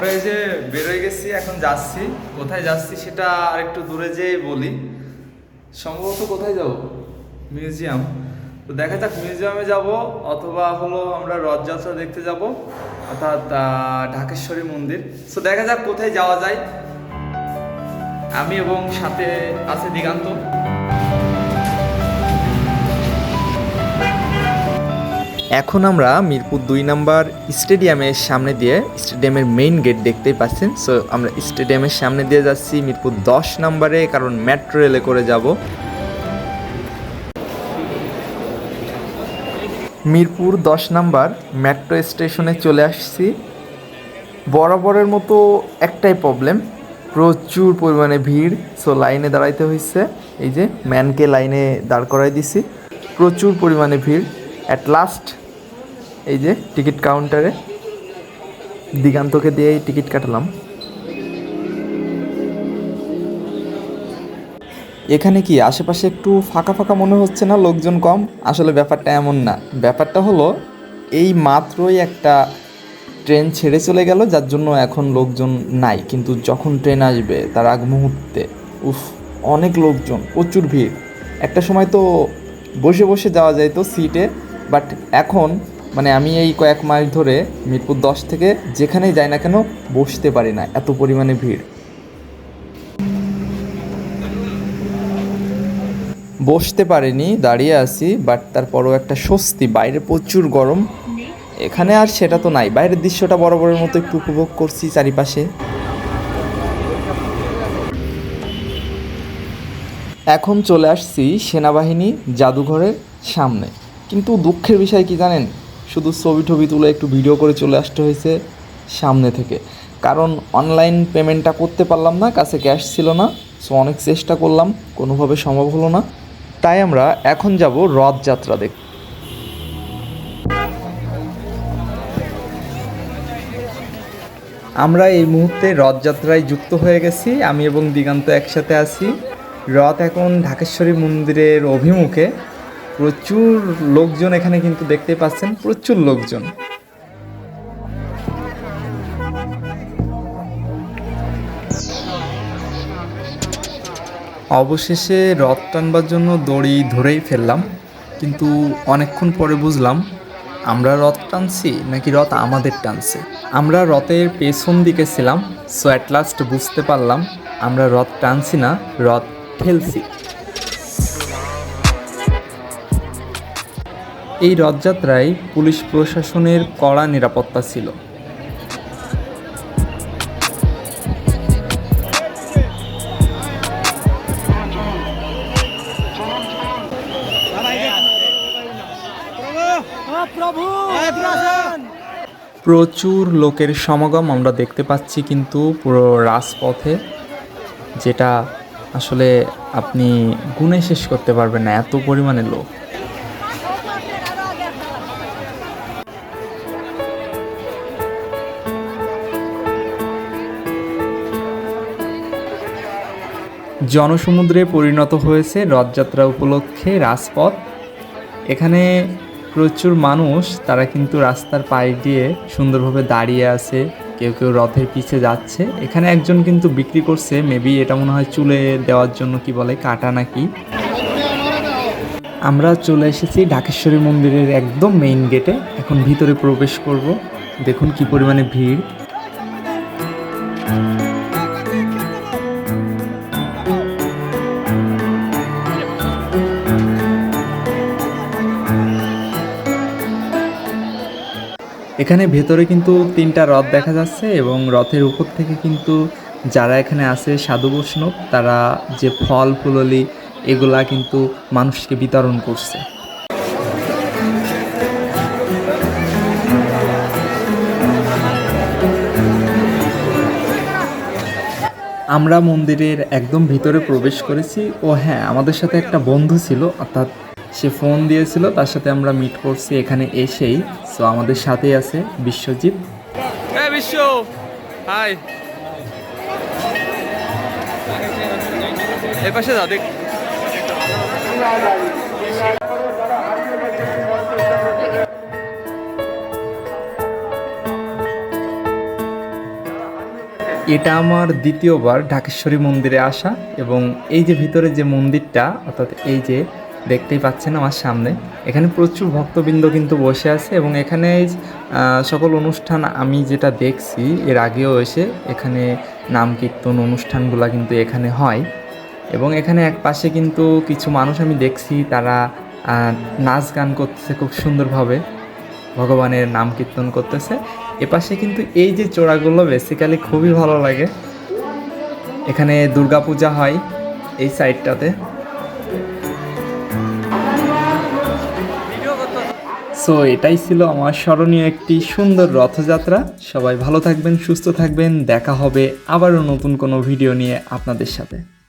আমরা এই যে বেরোয় গেছি, এখন যাচ্ছি। কোথায় যাচ্ছি সেটা আর একটু দূরে যেয়ে বলি। সম্ভবত কোথায় যাব? মিউজিয়াম। তো দেখা যাক, মিউজিয়ামে যাব অথবা হলো আমরা রথযাত্রা দেখতে যাব। অর্থাৎ ঢাকেশ্বরী মন্দির। সো দেখা যাক কোথায় যাওয়া যায়। আমি এবং সাথে আছে দিগান্ত। এখন আমরা মিরপুর দুই নাম্বার স্টেডিয়ামের সামনে দিয়ে স্টেডিয়ামের মেইন গেট দেখতেই পাচ্ছেন। সো আমরা স্টেডিয়ামের সামনে দিয়ে যাচ্ছি মিরপুর দশ নাম্বারে, কারণ মেট্রো রেলে করে যাব। মিরপুর দশ নাম্বার মেট্রো স্টেশনে চলে আসছি। বরাবরের মতো একটাই প্রবলেম প্রচুর পরিমাণে ভিড়। সো লাইনে দাঁড়াইতে হয়েছে এই যে ম্যানকে লাইনে দাঁড় করাই দিছি। প্রচুর পরিমাণে ভিড়। অ্যাট লাস্ট এই যে টিকিট কাউন্টারে। দিগান্তকে দিয়েই টিকিট কাটালাম। এখানে কি আশেপাশে একটু ফাঁকা ফাঁকা মনে হচ্ছে না লোকজন কম? আসলে ব্যাপারটা এমন না। ব্যাপারটা হলো, এই মাত্রই একটা ট্রেন ছেড়ে চলে গেল, যার জন্য এখন লোকজন নাই। কিন্তু যখন ট্রেন আসবে, তার আগ মুহূর্তে, উফ, অনেক লোকজন, প্রচুর ভিড়। একটা সময় তো বসে বসে যাওয়া যায় তো সিটে, বাট এখন মানে আমি এই কয়েক মাস ধরে মিরপুর দশ থেকে যেখানেই যাই না কেন বসতে পারি না, এত পরিমাণে ভিড়। বসতে পারিনি, দাঁড়িয়ে আছি বাট তারপরও একটা স্বস্তি, বাইরে প্রচুর গরম। এখানে আর সেটা তো নাই, বাইরের দৃশ্যটা বরাবরের মতো একটু উপভোগ করছি চারিপাশে। এখন চলে আসছি সেনাবাহিনী জাদুঘরের সামনে। কিন্তু দুঃখের বিষয় কি জানেন? শুধু ছবি টবি তুলে একটু ভিডিও করে চলে আসতে হয়েছে সামনে থেকে। কারণ অনলাইন পেমেন্টটা করতে পারলাম না, কাছে ক্যাশ ছিল না সো অনেক চেষ্টা করলাম, কোনোভাবে সম্ভব হলো না। তাই আমরা এখন যাব রথযাত্রা দেখ আমরা এই মুহূর্তে রথযাত্রায় যুক্ত হয়ে গেছি। আমি এবং দিগান্ত একসাথে আছি। রথ এখন ঢাকেশ্বরী মন্দিরের অভিমুখে। প্রচুর লোকজন এখানে কিন্তু দেখতে পাচ্ছেন, প্রচুর লোকজন। অবশেষে রথ টানবার জন্য দড়ি ধরেই ফেললাম, কিন্তু অনেকক্ষণ পরে বুঝলাম, আমরা রথ টানছি নাকি রথ আমাদের টানছে? আমরা রথের পেছন দিকে ছিলাম সো অ্যাট লাস্ট বুঝতে পারলাম, আমরা রথ টানছি না, রথ ঠেলছি এই রথযাত্রায় পুলিশ প্রশাসনের কড়া নিরাপত্তা ছিল। প্রচুর লোকের সমাগম আমরা দেখতে পাচ্ছি কিন্তু পুরো রাজপথে, যেটা আসলে আপনি গুণে শেষ করতে পারবেন না, এত পরিমাণে লোক। জনসমুদ্রে পরিণত হয়েছে রথযাত্রা উপলক্ষে রাজপথ। এখানে প্রচুর মানুষ, তারা কিন্তু রাস্তার পায়ে দিয়ে সুন্দরভাবে দাঁড়িয়ে আছে, কেউ কেউ রথের পিছে যাচ্ছে। এখানে একজন কিন্তু বিক্রি করছে মেবি এটা মনে হয় চুলে দেওয়ার জন্য কি বলে, কাটা নাকি। আমরা চলে এসেছি ঢাকেশ্বরী মন্দিরের একদম মেইন গেটে এখন ভিতরে প্রবেশ করব। দেখুন কি পরিমাণে ভিড়। এখানে ভেতরে কিন্তু তিনটা রথ দেখা যাচ্ছে এবং রথের উপর থেকে কিন্তু যারা এখানে আছে সাধু বৈষ্ণব, তারা যে ফল, ফুললি এগুলা কিন্তু মানুষকে বিতরণ করছে। আমরা মন্দিরের একদম ভিতরে প্রবেশ করেছি। ও হ্যাঁ আমাদের সাথে একটা বন্ধু ছিল, অর্থাৎ সে ফোন দিয়েছিল তার সাথে আমরা মিট করছি এখানে এসেই। সো আমাদের সাথেই আছে বিশ্বজিৎ। বিশ্ব! হাই এ পাশে যা দেখ। এটা আমার দ্বিতীয়বার ঢাকেশ্বরী মন্দিরে আসা এবং এই যে ভিতরে যে মন্দিরটা অর্থাৎ এই যে দেখতেই পাচ্ছেন আমার সামনে। এখানে প্রচুর ভক্তবৃন্দ কিন্তু বসে আছে এবং এখানে সকল অনুষ্ঠান আমি যেটা দেখছি, এর আগেও এসে এখানে নাম কীর্তন অনুষ্ঠানগুলো কিন্তু এখানে হয়। এবং এখানে এক পাশে কিন্তু কিছু মানুষ আমি দেখছি, তারা নাচ গান করতেছে খুব সুন্দরভাবে। ভগবানের নাম কীর্তন করতেছে। এপাশে কিন্তু এই যে চূড়াগুলো বেসিক্যালি খুবই ভালো লাগে। এখানে দুর্গাপূজা হয় এই সাইডটাতে সো এটাই ছিল আমার স্মরণীয় একটি সুন্দর রথযাত্রা। সবাই ভালো থাকবেন, সুস্থ থাকবেন। দেখা হবে আবারও নতুন কোনো ভিডিও নিয়ে আপনাদের সাথে।